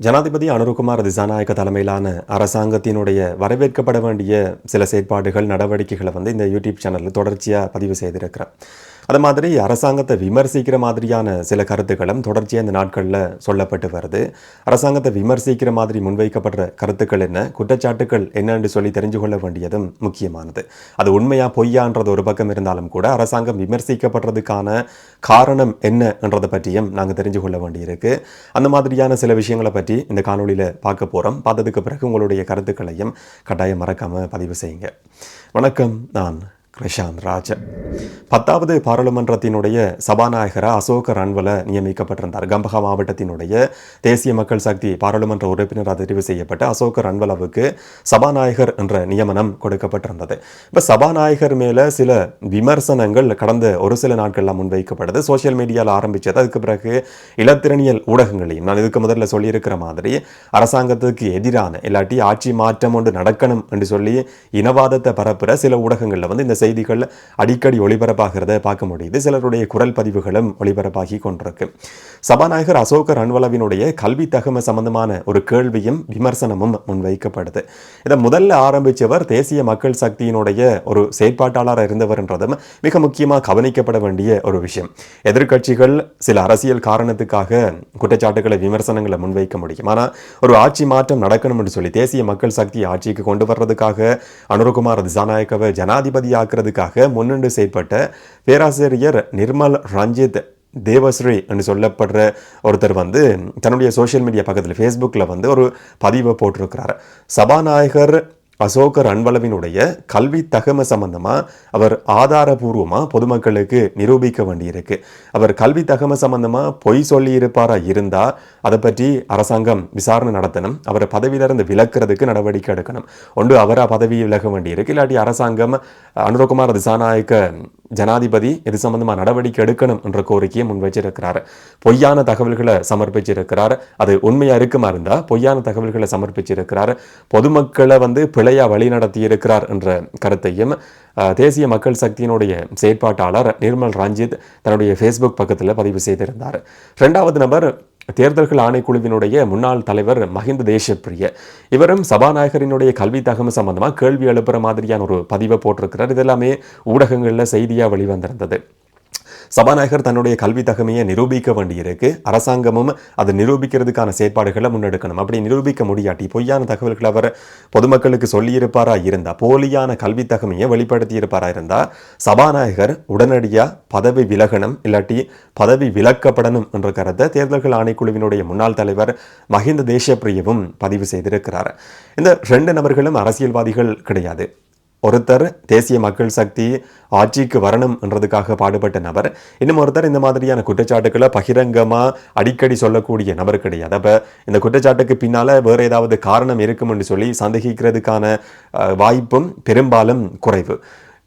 ஜனாதிபதி அனுருகுமார் திசாநாயக்க தலைமையிலான அரசாங்கத்தினுடைய வரவேற்கப்பட வேண்டிய சில செயற்பாடுகள் நடவடிக்கைகளை வந்து இந்த யூடியூப் சேனலில் தொடர்ச்சியாக பதிவு செய்திருக்கிறேன் அது மாதிரி அரசாங்கத்தை விமர்சிக்கிற மாதிரியான சில கருத்துக்களும் தொடர்ச்சியாக இந்த நாட்களில் சொல்லப்பட்டு வருது. அரசாங்கத்தை விமர்சிக்கிற மாதிரி முன்வைக்கப்படுற கருத்துக்கள் என்ன? குற்றச்சாட்டுகள் என்னன்னு சொல்லி தெரிஞ்சு கொள்ள வேண்டியதும் முக்கியமானது. அது உண்மையாக பொய்யான்றது ஒரு பக்கம் இருந்தாலும் கூட அரசாங்கம் விமர்சிக்கப்படுறதுக்கான காரணம் என்னன்றதை பற்றியும் நாங்கள் தெரிஞ்சு கொள்ள வேண்டியிருக்கு. அந்த மாதிரியான சில விஷயங்களை பற்றி இந்த காணொலியில் பார்க்க போகிறோம் பார்த்ததுக்கு பிறகு உங்களுடைய கருத்துக்களையும் கட்டாயம் மறக்காமல் பதிவு செய்யுங்க. வணக்கம். நான் கிருஷாந்த் ராஜ. பத்தாவது பாராளுமன்றத்தினுடைய சபாநாயகராக அசோக ரன்வல நியமிக்கப்பட்டிருந்தார். கம்பகா மாவட்டத்தினுடைய தேசிய மக்கள் சக்தி பாராளுமன்ற உறுப்பினராக தெரிவு செய்யப்பட்ட அசோக ரன்வலவுக்கு சபாநாயகர் என்ற நியமனம் கொடுக்கப்பட்டிருந்தது. இப்போ சபாநாயகர் மேலே சில விமர்சனங்கள் கடந்த ஒரு சில நாட்கள்லாம் முன்வைக்கப்படுது. சோசியல் மீடியாவில் ஆரம்பித்தது அதுக்கு பிறகு இலத்திரனியல் ஊடகங்களையும் நான் இதுக்கு முதல்ல சொல்லியிருக்கிற மாதிரி அரசாங்கத்துக்கு எதிரான இல்லாட்டி ஆட்சி மாற்றம் ஒன்று நடக்கணும் என்று சொல்லி இனவாதத்தை பரப்புகிற சில ஊடகங்களில் வந்து இந்த செய்திகள் அடிக்கடி ஒளிபரப்பாகிறத பார்க்க முடியுது. சிலருடைய குரல் பதிவுகளும் ஒளிபரப்பாகி கொண்டிருக்கு. சபாநாயகர் அசோக அன்வலவினுடைய கல்வி தகம சம்பந்தமான ஒரு கேள்வியும் விமர்சனமும் முன்வைக்கப்படுது. இதை முதல்ல ஆரம்பித்தவர் தேசிய மக்கள் சக்தியினுடைய ஒரு செயற்பாட்டாளராக இருந்தவர்ன்றதும் மிக முக்கியமாக கவனிக்கப்பட வேண்டிய ஒரு விஷயம். எதிர்கட்சிகள் சில அரசியல் காரணத்துக்காக குற்றச்சாட்டுகளை விமர்சனங்களை முன்வைக்க முடியும். ஆனால் ஒரு ஆட்சி மாற்றம் நடக்கணும் என்று சொல்லி தேசிய மக்கள் சக்தி ஆட்சிக்கு கொண்டு வர்றதுக்காக அனுரகுமார் திசாநாயக்கவை ஜனாதிபதியாக ஜனாதிபதியாக்குறதுக்காக முன்னெண்டு செய்யப்பட்ட பேராசிரியர் நிர்மல் ரஞ்சித் தேவஸ்ரீ என்று சொல்லப்படுற ஒருத்தர் வந்து தன்னுடைய சோஷியல் மீடியா பக்கத்தில் ஃபேஸ்புக்கில் வந்து ஒரு பதிவை போட்டிருக்கிறார். சபாநாயகர் அசோகர் அன்பளவினுடைய கல்வி தகமை சம்பந்தமாக அவர் ஆதாரபூர்வமாக பொதுமக்களுக்கு நிரூபிக்க வேண்டியிருக்கு. அவர் கல்வி தகமை சம்பந்தமாக பொய் சொல்லியிருப்பாரா இருந்தால் அதை பற்றி அரசாங்கம் விசாரணை நடத்தணும். அவரை பதவியிலிருந்து விலக்கிறதுக்கு நடவடிக்கை எடுக்கணும். ஒன்று அவராக பதவி விலக வேண்டியிருக்கு. இல்லாட்டி அரசாங்கம் அனுரகுமார் திசாநாயக்க ஜனாதிபதி இது சம்பந்தமாக நடவடிக்கை எடுக்கணும் என்ற கோரிக்கையை முன்வைச்சிருக்கிறார். பொய்யான தகவல்களை சமர்ப்பிச்சிருக்கிறார். அது உண்மையாக இருக்குமா இருந்தால் பொய்யான தகவல்களை சமர்ப்பிச்சிருக்கிறார். பொதுமக்களை வந்து பிழையாக வழி நடத்தி இருக்கிறார் என்ற கருத்தையும் தேசிய மக்கள் சக்தியினுடைய செயற்பாட்டாளர் நிர்மல் ரஞ்சித் தன்னுடைய ஃபேஸ்புக் பக்கத்தில் பதிவு செய்திருந்தார். ரெண்டாவது நபர் தேர்தல்கள் ஆணைக்குழுவினுடைய முன்னாள் தலைவர் மஹிந்த தேசப்பிரிய. இவரும் சபாநாயகரினுடைய கல்வி தகவல் சம்பந்தமாக கேள்வி எழுப்புற மாதிரியான ஒரு பதிவை போட்டிருக்கிறார். இதெல்லாமே ஊடகங்களில் செய்தியாக வெளிவந்திருந்தது. சபாநாயகர் தன்னுடைய கல்வி தகமையை நிரூபிக்க வேண்டியிருக்கு. அரசாங்கமும் அதை நிரூபிக்கிறதுக்கான செயற்பாடுகளை முன்னெடுக்கணும். அப்படி நிரூபிக்க முடியாட்டி பொய்யான தகவல்களை அவர் பொதுமக்களுக்கு சொல்லியிருப்பாரா இருந்தா போலியான கல்வி தகமையை வெளிப்படுத்தி இருப்பாரா இருந்தா சபாநாயகர் உடனடியாக பதவி விலகணும் இல்லாட்டி பதவி விலக்கப்படணும் என்ற கருத்தை தேர்தல்கள் ஆணைக்குழுவினுடைய முன்னாள் தலைவர் மஹிந்த தேசப்பிரியவும் பதிவு செய்திருக்கிறார். இந்த ரெண்டு நபர்களும் அரசியல்வாதிகள் கிடையாது. ஒருத்தர் தேசிய மக்கள் சக்தி ஆட்சிக்கு வரணும் என்றதுக்காக பாடுபட்ட நபர் இன்னும் ஒருத்தர் இந்த மாதிரியான குற்றச்சாட்டுக்களை பகிரங்கமாக அடிக்கடி சொல்லக்கூடிய நபர் கிடையாது. அப்போ இந்த குற்றச்சாட்டுக்கு பின்னால் வேறு ஏதாவது காரணம் இருக்கும்னு சொல்லி சந்தேகிக்கிறதுக்கான வாய்ப்பும் பெரும்பாலும் குறைவு.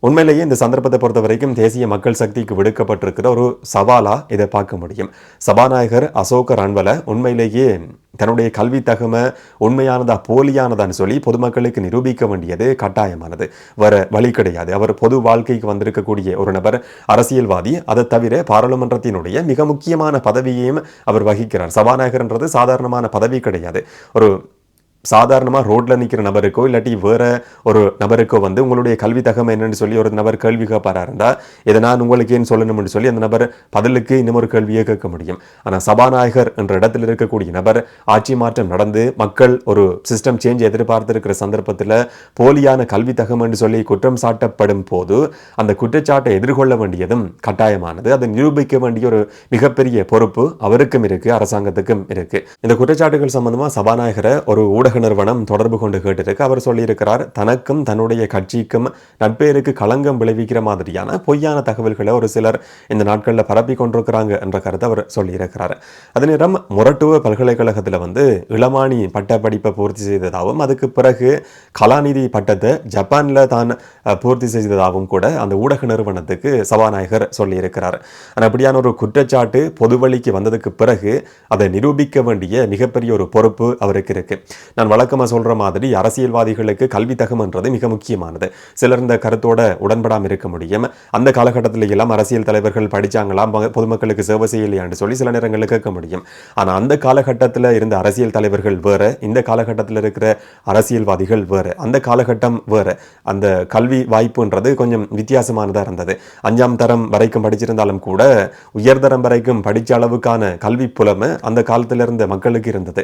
உண்மையிலேயே இந்த சந்தர்ப்பத்தை பொறுத்த வரைக்கும் தேசிய மக்கள் சக்திக்கு விடுக்கப்பட்டிருக்கிற ஒரு சவாலாக இதை பார்க்க முடியும். சபாநாயகர் அசோகர் ரன்வலை உண்மையிலேயே தன்னுடைய கல்வி தகுமை உண்மையானதா போலியானதான்னு சொல்லி பொதுமக்களுக்கு நிரூபிக்க வேண்டியது கட்டாயமானது. வர வழி கிடையாது. அவர் பொது வாழ்க்கைக்கு வந்திருக்கக்கூடிய ஒரு நபர் அரசியல்வாதி. அதை தவிர பாராளுமன்றத்தினுடைய மிக முக்கியமான பதவியையும் அவர் வகிக்கிறார். சபாநாயகர்ன்றது சாதாரணமான பதவி கிடையாது. ஒரு சாதாரணமாக ரோட்டில் நிற்கிற நபருக்கோ இல்லாட்டி வேற ஒரு நபருக்கோ வந்து உங்களுடைய கல்வி தகமை என்னன்னு சொல்லி ஒரு நபர் கேள்வி கேட்பாரா இருந்தால் இதை நான் உங்களுக்கு ஏன் சொல்லணும்னு சொல்லி அந்த நபர் பதிலுக்கு இன்னும் ஒரு கேள்வியை கேட்க முடியும். ஆனால் சபாநாயகர் என்ற இடத்தில் இருக்கக்கூடிய நபர் ஆட்சி மாற்றம் நடந்து மக்கள் ஒரு சிஸ்டம் சேஞ்ச் எதிர்பார்த்திருக்கிற சந்தர்ப்பத்தில் போலியான கல்வி தகமைன்னு சொல்லி குற்றம் சாட்டப்படும் போது அந்த குற்றச்சாட்டை எதிர்கொள்ள வேண்டியதும் கட்டாயமானது. அதை நிரூபிக்க வேண்டிய ஒரு மிகப்பெரிய பொறுப்பு அவருக்கும் இருக்கு அரசாங்கத்துக்கும் இருக்கு. இந்த குற்றச்சாட்டுகள் சம்பந்தமா சபாநாயகரை ஒரு ஊடக நிறுவனம் தொடர்பு கொண்டு கேட்டிருக்கு. அவர் சொல்லியிருக்கிறார் தனக்கும் தன்னுடைய கட்சிக்கும் நட்பேருக்கு களங்கம் விளைவிக்கிற மாதிரியான பொய்யான தகவல்களை ஒரு சிலர் இந்த நாட்களில் பரப்பி கொண்டிருக்கிறாங்க என்ற கருத்தை அவர் சொல்லியிருக்கிறார். அதே நேரம் முரட்டுவ பல்கலைக்கழகத்தில் வந்து இளமானி பட்ட படிப்பை பூர்த்தி செய்ததாகவும் அதுக்கு பிறகு கலாநிதி பட்டத்தை ஜப்பானில் தான் பூர்த்தி செய்ததாகவும் கூட அந்த ஊடக நிறுவனத்துக்கு சபாநாயகர் சொல்லியிருக்கிறார். ஆனால் அப்படியான ஒரு குற்றச்சாட்டு பொதுவழிக்கு வந்ததுக்கு பிறகு அதை நிரூபிக்க வேண்டிய மிகப்பெரிய ஒரு பொறுப்பு அவருக்கு இருக்கு. நான் நான் வழக்கமாக சொல்ற மாதிரி அரசியல்வாதிகளுக்கு கல்வி தகுமன்றது மிக முக்கியமானது. சிலர் இந்த கருத்தோட உடன்படாமல் இருக்க முடியும். அந்த காலகட்டத்தில் எல்லாம் அரசியல் தலைவர்கள் படிச்சாங்களாம் பொதுமக்களுக்கு சேவை செய்யலையான்னு சொல்லி சில நேரங்களில் கேட்க முடியும். ஆனா அந்த காலகட்டத்தில் இருந்த அரசியல் தலைவர்கள் வேற இந்த காலகட்டத்தில் இருக்கிற அரசியல்வாதிகள் வேற அந்த காலகட்டம் வேற. அந்த கல்வி வாய்ப்புன்றது கொஞ்சம் வித்தியாசமானதா இருந்தது. அஞ்சாம் தரம் வரைக்கும் படிச்சிருந்தாலும் கூட உயர்தரம் வரைக்கும் படிச்ச அளவுக்கான கல்வி புலமை அந்த காலத்துல இருந்த மக்களுக்கு இருந்தது.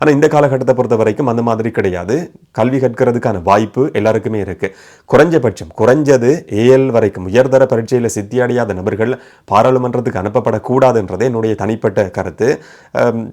ஆனா இந்த காலகட்டத்தை பொறுத்த வரைக்கும் அந்த மாதிரி கிடையாது. கல்வி கற்கிறதுக்கான வாய்ப்பு எல்லாருக்குமே இருக்கு. குறைஞ்சபட்சம் குறைஞ்சது ஏஎல் வரைக்கும் உயர்தர பரீட்சையில சித்தி அடையாத நபர்கள் பாராளுமன்றத்துக்கு அனுப்பப்படக்கூடாதுன்றதே என்னுடைய தனிப்பட்ட கருத்து.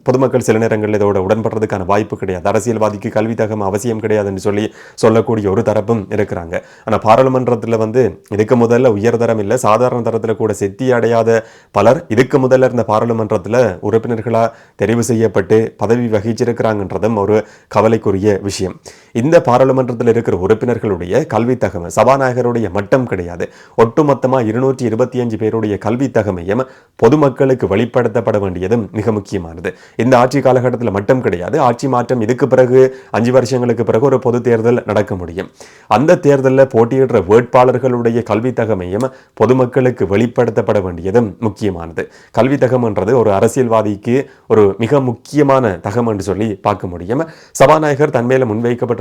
பொதுமக்கள் சில நேரங்களில் இதோட உடன்படுறதுக்கான வாய்ப்பு கிடையாது. அரசியல்வாதிக்கு கல்வி தகம் அவசியம் கிடையாதுன்னு சொல்லி சொல்லக்கூடிய ஒரு தரப்பும் இருக்கிறாங்க. ஆனா பாராளுமன்றத்துல வந்து இதுக்கு முதல்ல உயர்தரம் இல்லை சாதாரண தரத்துல கூட சித்தி அடையாத பலர் இதுக்கு முதல்ல இருந்த பாராளுமன்றத்தில் உறுப்பினர்களாக தெரிவு செய்யப்பட்டு பதவி வகிச்சிருக்கிறாங்கன்றதும் ஒரு கவலைக்குரிய விஷயம். இந்த பாராளுமன்றத்தில் இருக்கிற உறுப்பினர்களுடைய கல்வி தகமை சபாநாயகருடைய மட்டம் கிடையாது. ஒட்டுமொத்தமா இருநூற்றி இருபத்தி அஞ்சு பேருடைய கல்வி தகமையும் பொதுமக்களுக்கு வெளிப்படுத்தப்பட வேண்டியதும் மிக முக்கியமானது. இந்த ஆட்சி காலகட்டத்தில் மட்டும் கிடையாது. ஆட்சி மாற்றம் இதுக்கு பிறகு அஞ்சு வருஷங்களுக்கு பிறகு ஒரு பொது தேர்தல் நடக்க முடியும். அந்த தேர்தலில் போட்டியிடுற வேட்பாளர்களுடைய கல்வி தகமையும் பொதுமக்களுக்கு வெளிப்படுத்தப்பட வேண்டியதும் முக்கியமானது. கல்வி தகம்ன்றது ஒரு அரசியல்வாதிக்கு ஒரு மிக முக்கியமான தகம் என்று சொல்லி பார்க்க முடியும். சபாநாயகர் தன்மேல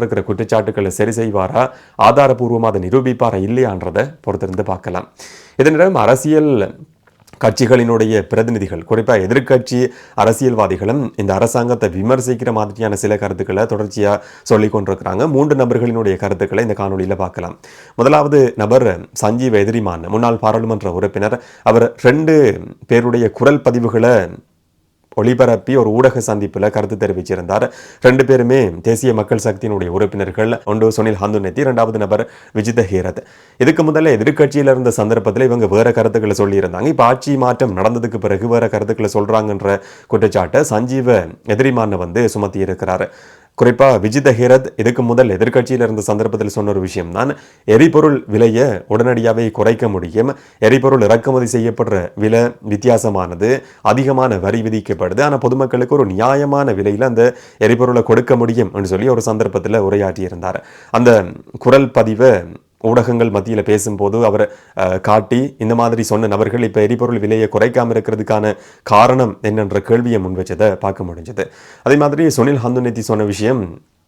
போட்டிருக்கிற குற்றச்சாட்டுக்களை சரி செய்வாரா? ஆதாரபூர்வமாக அதை நிரூபிப்பாரா இல்லையான்றதை பொறுத்திருந்து பார்க்கலாம். இதனிடம் அரசியல் கட்சிகளினுடைய பிரதிநிதிகள் குறிப்பாக எதிர்க்கட்சி அரசியல்வாதிகளும் இந்த அரசாங்கத்தை விமர்சிக்கிற மாதிரியான சில கருத்துக்களை தொடர்ச்சியாக சொல்லிக் கொண்டிருக்கிறாங்க. மூன்று நபர்களினுடைய கருத்துக்களை இந்த காணொலியில் பார்க்கலாம். முதலாவது நபர் சஞ்சீவ் எதிரிமான் முன்னாள் பாராளுமன்ற உறுப்பினர். அவர் ரெண்டு பேருடைய குரல் பதிவுகளை ஒளிபரப்பி ஒரு ஊடக சந்திப்பில் கருத்து தெரிவிச்சிருந்தார். ரெண்டு பேருமே தேசிய மக்கள் சக்தியினுடைய உறுப்பினர்கள் ஒன்று சுனில் ஹந்துநெத்தி இரண்டாவது நபர் விஜித ஹீரத். இதுக்கு முதல்ல எதிர்க்கட்சியில இருந்த சந்தர்ப்பத்தில் இவங்க வேற கருத்துக்களை சொல்லியிருந்தாங்க. இப்போ ஆட்சி மாற்றம் நடந்ததுக்கு பிறகு வேற கருத்துக்களை சொல்றாங்கன்ற குற்றச்சாட்டை சஞ்சீவ எதிரிமான வந்து சுமத்தி இருக்கிறாரு குறிப்பாக விஜித ஹீரத் இதுக்கு முதல் எதிர்கட்சியில் இருந்த சந்தர்ப்பத்தில் சொன்ன ஒரு விஷயம். தான் எரிபொருள் விலையை உடனடியாகவே குறைக்க முடியும். எரிபொருள் இறக்குமதி செய்யப்படுற விலை வித்தியாசமானது. அதிகமான வரி விதிக்கப்படுது. ஆனால் பொதுமக்களுக்கு ஒரு நியாயமான விலையில் அந்த எரிபொருளை கொடுக்க முடியும் என்று சொல்லி ஒரு சந்தர்ப்பத்தில் உரையாற்றியிருந்தார். அந்த குரல் பதிவை ஊடகங்கள் மத்தியில் பேசும்போது அவர் காட்டி இந்த மாதிரி சொன்ன நபர்கள் இப்போ எரிபொருள் விலையை குறைக்காமல் இருக்கிறதுக்கான காரணம் என்னன்ற கேள்வியை முன் வச்சதை பார்க்க முடிஞ்சது. அதே மாதிரி சுனில் ஹந்துநெத்தி சொன்ன விஷயம்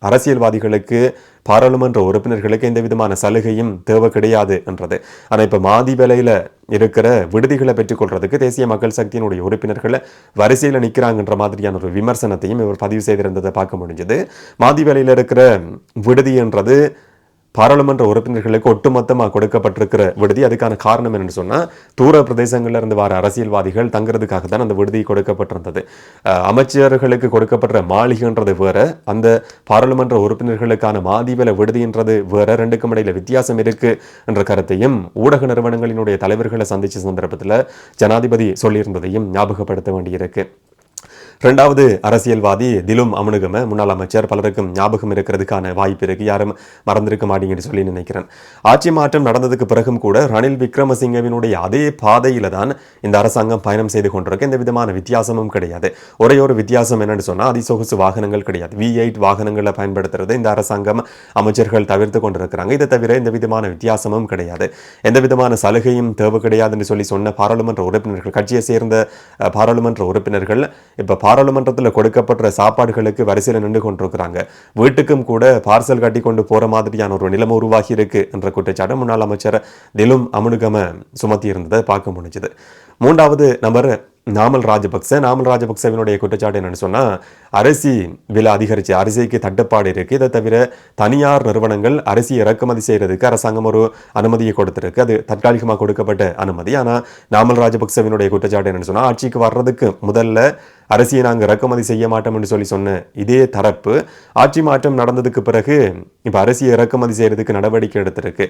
அரசியல்வாதிகளுக்கு பாராளுமன்ற உறுப்பினர்களுக்கு எந்த விதமான சலுகையும் தேவை கிடையாது என்றது. ஆனால் இப்போ மாதி விலையில் இருக்கிற விடுதிகளை பெற்றுக்கொள்றதுக்கு தேசிய மக்கள் சக்தியினுடைய உறுப்பினர்களை வரிசையில் நிற்கிறாங்கன்ற மாதிரியான ஒரு விமர்சனத்தையும் இவர் பதிவு செய்திருந்ததை பார்க்க முடிஞ்சது. மாதி விலையில் இருக்கிற விடுதின்றது பாராளுமன்ற உறுப்பினர்களுக்கு ஒட்டுமொத்தமாக கொடுக்கப்பட்டிருக்கிற விடுதி. அதுக்கான காரணம் என்னன்னு சொன்னால் தூர பிரதேசங்களில் இருந்து வர அரசியல்வாதிகள் தங்குறதுக்காக தான் அந்த விடுதி கொடுக்கப்பட்டிருந்தது. அஹ் அமைச்சர்களுக்கு கொடுக்கப்படுற மாளிகைன்றது வேற அந்த பாராளுமன்ற உறுப்பினர்களுக்கான மாதிவல விடுதின்றது வேற ரெண்டுக்கும் இடையில வித்தியாசம் இருக்கு என்ற கருத்தையும் ஊடக நிறுவனங்களினுடைய தலைவர்களை சந்திச்ச சந்தர்ப்பத்தில் ஜனாதிபதி சொல்லியிருந்ததையும் ஞாபகப்படுத்த வேண்டியிருக்கு. ரெண்டாவது அரசியல்வாதி திலும் அமனுகம. முன்னாள் அமைச்சர் பலருக்கும் ஞாபகம் இருக்கிறதுக்கான வாய்ப்பு இருக்கு. யாரும் மறந்திருக்க மாட்டீங்கன்னு சொல்லி நினைக்கிறேன். ஆட்சி மாற்றம் நடந்ததுக்கு பிறகும் கூட ரணில் விக்ரமசிங்கவினுடைய அதே பாதையில தான் இந்த அரசாங்கம் பயணம் செய்து கொண்டிருக்கு. எந்த விதமான வித்தியாசமும் கிடையாது. ஒரே ஒரு வித்தியாசம் என்னன்னு சொன்னால் அதிசொகுசு வாகனங்கள் கிடையாது. வி எயிட் வாகனங்களை பயன்படுத்துறது இந்த அரசாங்கம் அமைச்சர்கள் தவிர்த்து கொண்டிருக்கிறாங்க. இதை தவிர எந்த விதமான வித்தியாசமும் கிடையாது. எந்த விதமான சலுகையும் தேவை கிடையாதுன்னு சொல்லி சொன்ன பாராளுமன்ற உறுப்பினர்கள் கட்சியை சேர்ந்த பாராளுமன்ற உறுப்பினர்கள் இப்போ பாராளுமன்றத்தில் கொடுக்கப்படுற சாப்பாடுகளுக்கு வரிசையில் நின்று கொண்டிருக்கிறாங்க. வீட்டுக்கும் கூட பார்சல் கட்டி கொண்டு போற மாதிரியான ஒரு நிலைமை உருவாகி இருக்கு என்ற குற்றச்சாட்டு முன்னாள் அமைச்சர் திலும் அமுனுகம சுமத்தி இருந்ததை பார்க்க முடிஞ்சது. மூன்றாவது நபர் நாமல் ராஜபக்ச. நாமல் ராஜபக்சவினுடைய குற்றச்சாட்டு என்னன்னு சொன்னா அரிசி விலை அதிகரிச்சு அரிசிக்கு தட்டுப்பாடு இருக்கு. இதை தவிர தனியார் நிறுவனங்கள் அரிசி இறக்குமதி செய்கிறதுக்கு அரசாங்கம் ஒரு அனுமதியை கொடுத்துருக்கு. அது தற்காலிகமாக கொடுக்கப்பட்ட அனுமதி. ஆனால் நாமல் ராஜபக்சவினுடைய குற்றச்சாட்டு என்னன்னு சொன்னா ஆட்சிக்கு வர்றதுக்கு முதல்ல அரிசியை நாங்கள் இறக்குமதி செய்ய மாட்டோம் என்று சொல்லி சொன்ன இதே தரப்பு ஆட்சி மாற்றம் நடந்ததுக்கு பிறகு இப்போ அரிசியை இறக்குமதி செய்கிறதுக்கு நடவடிக்கை எடுத்திருக்கு.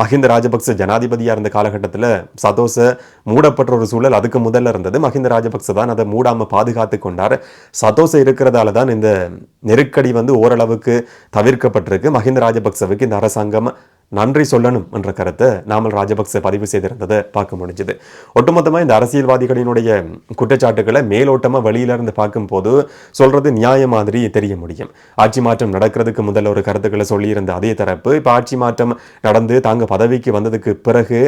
மஹிந்த ராஜபக்ச ஜனாதிபதியாக இருந்த காலகட்டத்தில் சதோச மூடப்பட்ட ஒரு சூழல் அதுக்கு முதல்ல இருந்தது. மஹிந்த ராஜபக்ச தான் அதை மூடாமல் பாதுகாத்து கொண்டார். சதோச இருக்கிறதால தான் இந்த நெருக்கடி வந்து ஓரளவுக்கு தவிர்க்கப்பட்டிருக்கு. மஹிந்த ராஜபக்சவுக்கு இந்த அரசாங்கம் நன்றி சொல்லணும் என்ற கருத்தை நாமல் ராஜபக்ச பதிவு செய்திருந்ததை பார்க்க முடிஞ்சது. ஒட்டுமொத்தமாக இந்த அரசியல்வாதிகளினுடைய குற்றச்சாட்டுகளை மேலோட்டமாக வெளியிலிருந்து பார்க்கும்போது சொல்றது நியாய மாதிரி தெரிய முடியும். ஆட்சி மாற்றம் நடக்கிறதுக்கு முதல்ல ஒரு கருத்துக்களை சொல்லியிருந்த அதே தரப்பு இப்போ ஆட்சி மாற்றம் நடந்து தாங்க பதவிக்கு வந்ததுக்கு பிறகு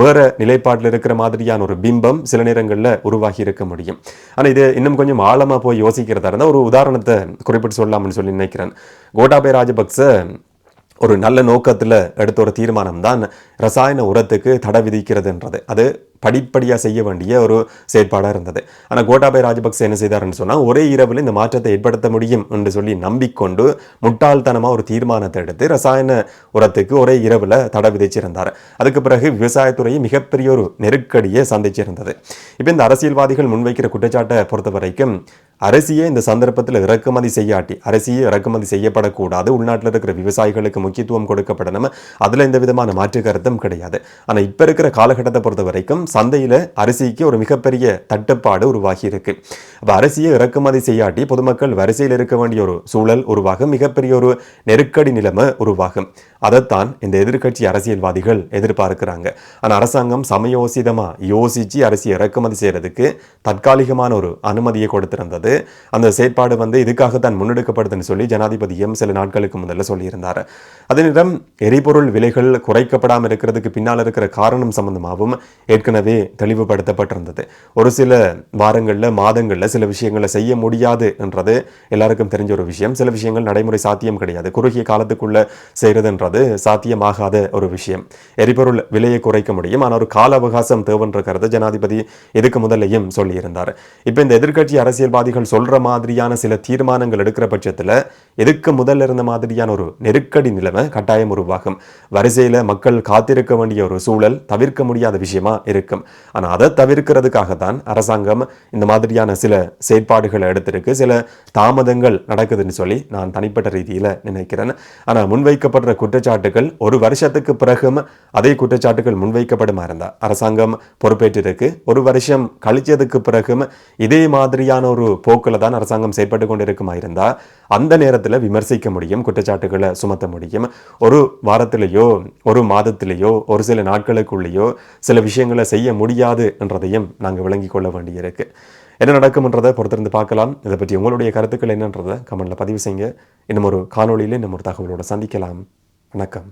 வேற நிலைப்பாட்டில் இருக்கிற மாதிரியான ஒரு பிம்பம் சில நேரங்களில் உருவாகி இருக்க முடியும். ஆனால் இது இன்னும் கொஞ்சம் ஆழமாக போய் யோசிக்கிறதா இருந்தால் ஒரு உதாரணத்தை குறிப்பிட்டு சொல்லலாம்னு சொல்லி நினைக்கிறேன். கோட்டாபய ராஜபக்ச ஒரு நல்ல நோக்கத்தில் எடுத்த ஒரு தீர்மானம் தான் ரசாயன உரத்துக்கு தடை விதிக்கிறதுன்றது. அது படிப்படியாக செய்ய வேண்டிய ஒரு செயற்பாடாக இருந்தது. ஆனால் கோட்டாபய ராஜபக்சே என்ன செய்தார்னு சொன்னால் ஒரே இரவில் இந்த மாற்றத்தை ஏற்படுத்த முடியும் என்று சொல்லி நம்பிக்கொண்டு முட்டாள்தனமாக ஒரு தீர்மானத்தை எடுத்து ரசாயன உரத்துக்கு ஒரே இரவில் தடை விதிச்சிருந்தார். அதுக்கு பிறகு விவசாயத்துறையை மிகப்பெரிய ஒரு நெருக்கடியை சந்திச்சிருந்தது. இப்போ இந்த அரசியல்வாதிகள் முன்வைக்கிற குற்றச்சாட்டை பொறுத்த வரைக்கும் அரசியே இந்த சந்தர்ப்பத்தில் இறக்குமதி செய்யாட்டி அரசியே இறக்குமதி செய்யப்படக்கூடாது உள்நாட்டில் இருக்கிற விவசாயிகளுக்கு முக்கியத்துவம் கொடுக்கப்படணும் அதில் எந்த விதமான மாற்று கருத்தும் கிடையாது. ஆனால் இப்போ இருக்கிற காலகட்டத்தை பொறுத்த வரைக்கும் சந்தையில் அரிசிக்கு ஒரு மிகப்பெரிய தட்டுப்பாடு உருவாகி இருக்கு. அப்போ அரிசியை இறக்குமதி செய்யாட்டி பொதுமக்கள் வரிசையில் இருக்க வேண்டிய ஒரு சூழல் உருவாகும் மிகப்பெரிய ஒரு நெருக்கடி நிலைமை உருவாகும். அதைத்தான் இந்த எதிர்க்கட்சி அரசியல்வாதிகள் எதிர்பார்க்கிறாங்க. ஆனால் அரசாங்கம் சமயோசிதமாக யோசித்து அரிசி இறக்குமதி செய்கிறதுக்கு தற்காலிகமான ஒரு அனுமதியை கொடுத்திருந்தது அந்த செயற்பாடு வந்து இதுக்காகத்தான் முன்னெடுக்கப்படுதுன்னு சொல்லி ஜனாதிபதி எம் சில நாட்களுக்கு முதல்ல சொல்லியிருந்தார். அதே நேரம் எரிபொருள் விலைகள் குறைக்கப்படாமல் இருக்கிறதுக்கு பின்னால் இருக்கிற காரணம் சம்பந்தமாகவும் ஏற்கனவே தெளிவுபடுத்தப்பட்டிருந்தது. ஒரு சில வாரங்களில் மாதங்களில் சில விஷயங்களை செய்ய முடியாது என்றது எல்லாருக்கும் தெரிஞ்ச ஒரு விஷயம். சில விஷயங்கள் நடைமுறை சாத்தியம் கிடையாது. குறுகிய காலத்துக்குள்ள செய்கிறதுன்றது சாத்தியமாகாத ஒரு விஷயம். எரிபொருள் விலையை குறைக்க முடியும். ஆனால் ஒரு கால அவகாசம் தேவைன்ற ஜனாதிபதி இதுக்கு முதல்லையும் சொல்லியிருந்தார். இப்போ இந்த எதிர்கட்சி அரசியல்வாதிகள் சொல்ற மாதிரியான சில தீர்மானங்கள் எடுக்கிற பட்சத்தில் எதுக்கு முதல்ல இருந்த மாதிரியான ஒரு நெருக்கடி நிலைமை கட்டாயம் உருவாகும். வரிசையில் மக்கள் காத்திருக்க வேண்டிய ஒரு சூழல் தவிர்க்க முடியாத விஷயமா இருக்கும். ஆனால் அதை தவிர்க்கிறதுக்காக தான் அரசாங்கம் இந்த மாதிரியான சில செயற்பாடுகளை எடுத்திருக்கு. சில தாமதங்கள் நடக்குதுன்னு சொல்லி நான் தனிப்பட்ட ரீதியில் நினைக்கிறேன். ஆனால் முன்வைக்கப்படுற குற்றச்சாட்டுகள் ஒரு வருஷத்துக்கு பிறகும் அதே குற்றச்சாட்டுகள் முன்வைக்கப்படுமா இருந்தால் அரசாங்கம் பொறுப்பேற்றிருக்கு. ஒரு வருஷம் கழிச்சதுக்கு பிறகும் இதே மாதிரியான ஒரு போக்கில் தான் அரசாங்கம் செயற்பட்டு கொண்டிருக்குமா இருந்தால் அந்த நேரத்தில் விமர்சிக்க முடியும் குற்றச்சாட்டுகளை சுமத்த முடியும். ஒரு வாரத்திலேயோ ஒரு மாதத்திலேயோ ஒரு சில நாட்களுக்குள்ளேயோ சில விஷயங்களை செய்ய முடியாது என்றதையும் நாங்கள் விளங்கிக் கொள்ள வேண்டியிருக்கு. என்ன நடக்கும்ன்றதை பொறுத்திருந்து பார்க்கலாம். இதை பற்றி உங்களுடைய கருத்துக்கள் என்னன்றதை கமெண்டில் பதிவு செய்யுங்க. இன்னும் ஒரு காணொலியில் இன்னும் ஒரு தகவலோட சந்திக்கலாம். வணக்கம்.